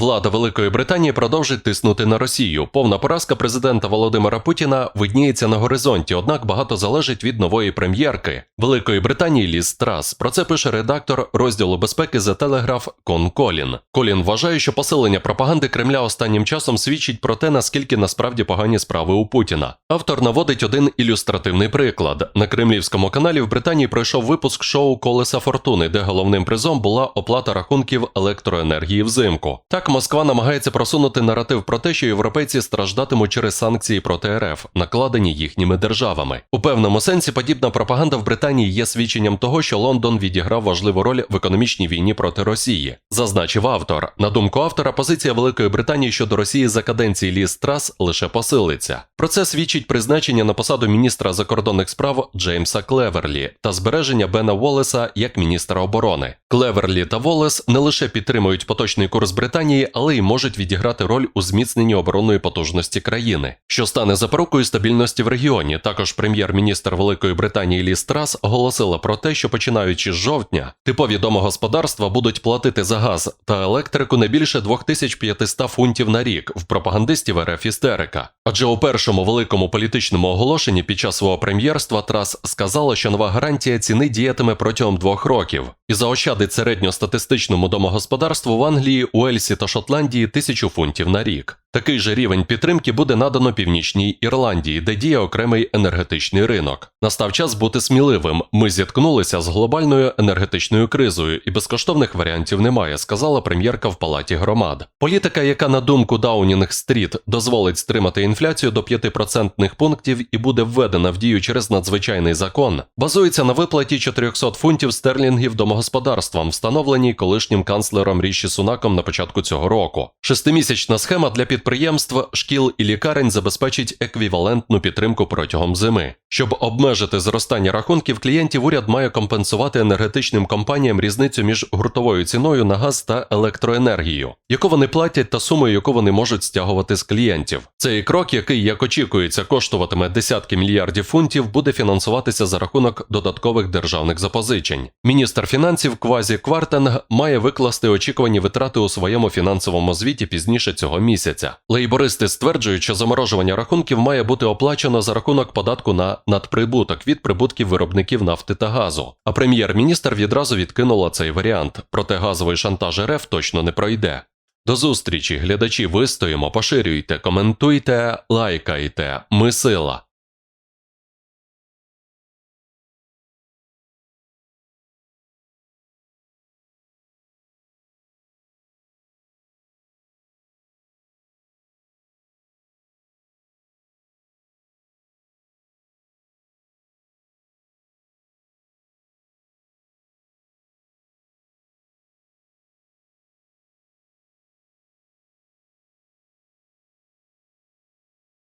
Влада Великої Британії продовжить тиснути на Росію. Повна поразка президента Володимира Путіна видніється на горизонті, однак багато залежить від нової прем'єрки Великої Британії Ліз Трас. Про це пише редактор розділу безпеки The Telegraph Кон Колін. Колін вважає, що посилення пропаганди Кремля останнім часом свідчить про те, наскільки насправді погані справи у Путіна. Автор наводить один ілюстративний приклад. На кремлівському каналі в Британії пройшов випуск шоу Колеса Фортуни, де головним призом була оплата рахунків електроенергії взимку. Так Москва намагається просунути наратив про те, що європейці страждатимуть через санкції проти РФ, накладені їхніми державами. У певному сенсі подібна пропаганда в Британії є свідченням того, що Лондон відіграв важливу роль в економічній війні проти Росії, зазначив автор. На думку автора, позиція Великої Британії щодо Росії за каденції Ліз Трас лише посилиться. Про це свідчить призначення на посаду міністра закордонних справ Джеймса Клеверлі та збереження Бена Волеса як міністра оборони. Клеверлі та Волес не лише підтримують поточний курс Британії, але й можуть відіграти роль у зміцненні оборонної потужності країни, що стане запорукою стабільності в регіоні. Також прем'єр-міністр Великої Британії Лі Страс оголосила про те, що починаючи з жовтня, типові домогосподарства будуть платити за газ та електрику не більше 2500 фунтів на рік в пропагандистів РФ істерика. Адже у першому великому політичному оголошенні під час свого прем'єрства Трас сказала, що нова гарантія ціни діятиме протягом двох років і заощадить середньостатистичному домогосподарству в Англії, Уельсі та Шотландії тисячу фунтів на рік. Такий же рівень підтримки буде надано Північній Ірландії, де діє окремий енергетичний ринок. Настав час бути сміливим. Ми зіткнулися з глобальною енергетичною кризою, і безкоштовних варіантів немає, сказала прем'єрка в палаті громад. Політика, яка на думку Даунінг Стріт дозволить стримати інфляцію до 5% пунктів і буде введена в дію через надзвичайний закон, базується на виплаті 400 фунтів стерлінгів домогосподарствам, встановленій колишнім канцлером Ріші Сунаком на початку цього року. Шестимісячна схема для підприємств, шкіл і лікарень забезпечить еквівалентну підтримку протягом зими. Щоб обмежити зростання рахунків клієнтів, уряд має компенсувати енергетичним компаніям різницю між гуртовою ціною на газ та електроенергію, яку вони платять та сумою, яку вони можуть стягувати з клієнтів. Цей крок, який, як очікується, коштуватиме десятки мільярдів фунтів, буде фінансуватися за рахунок додаткових державних запозичень. Міністр фінансів Квазі Квартенг має викласти очікувані витрати у своєму фінансовому звіті пізніше цього місяця. Лейбористи стверджують, що заморожування рахунків має бути оплачено за рахунок податку на надприбуток від прибутків виробників нафти та газу. А прем'єр-міністр відразу відкинула цей варіант, проте газовий шантаж РФ точно не пройде. До зустрічі, глядачі, вистоїмо, поширюйте, коментуйте, лайкайте. Ми сила.